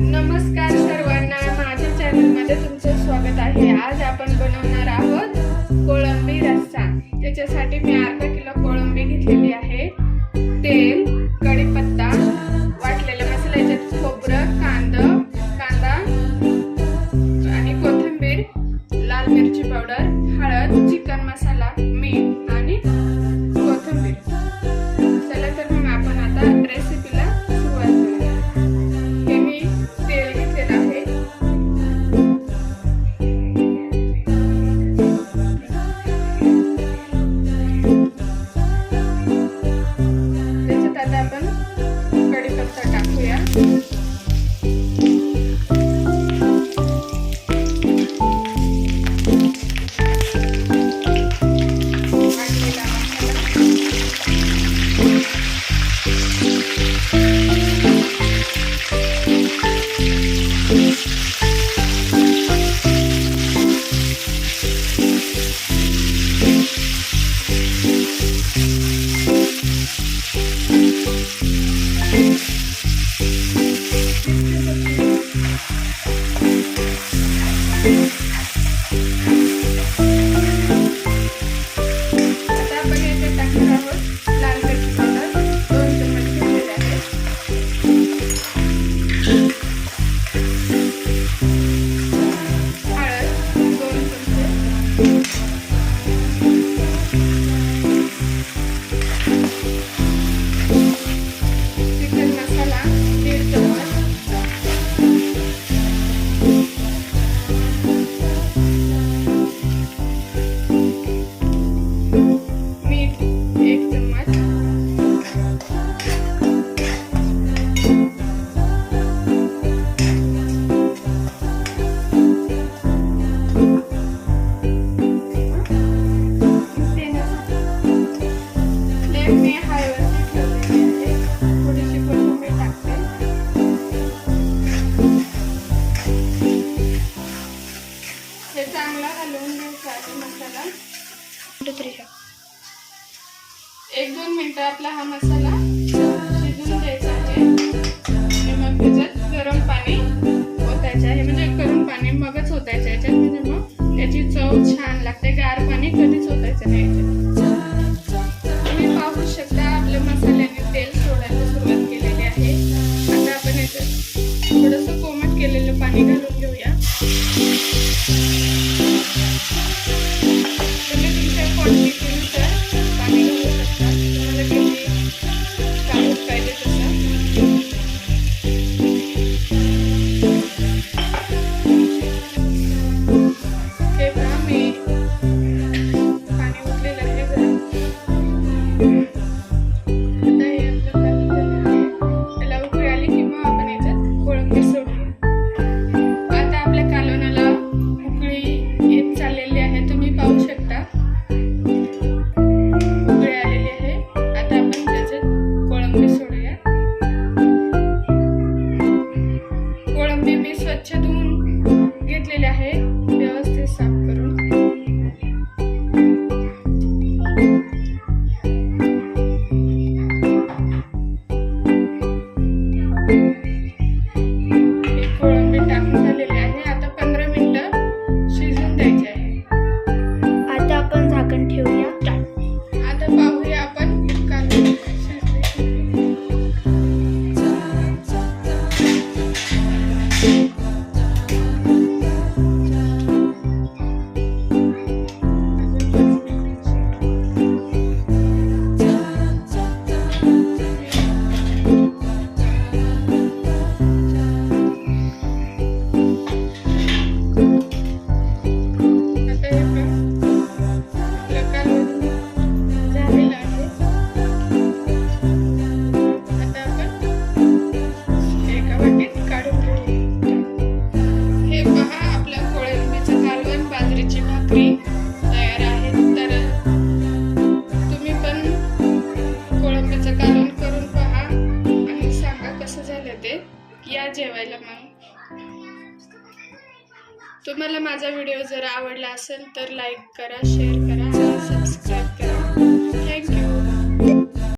नमस्कार सर्वांना. माझ्या चॅनलमध्ये तुमचं स्वागत आहे. आज आपण बनवणार आहोत कोळंबी रस्सा. त्याच्यासाठी मी अर्धा किलो कोळंबी घेतलेली आहे. तेल कढीपत्ता वाटलेला मसाला याच्यात खोबरं कांदा कांदा आणि कोथिंबीर लाल मिरची पावडर हळद चिकन मसाला मीठ. आता फ्लेम मी हायवरती ठेवलेली आहे थोडीशी कोथिंबीर टाकते हे चांगला घालून घ्यायचा आहे मसाला एक दोन मिनटं आपला हा मसाला. पाणी घालून घेऊया. घेतलेली आहे. व्यवस्थित साफ करून. कोळंबी टाकून झालेली आहे. आता पंधरा मिनिटं शिजून द्यायची आहे. आता आपण झाकण ठेवूया. आता पाहूया आपण शिजले तुम्हाला माझा व्हिडिओ जर आवडला असेल तर लाईक करा शेअर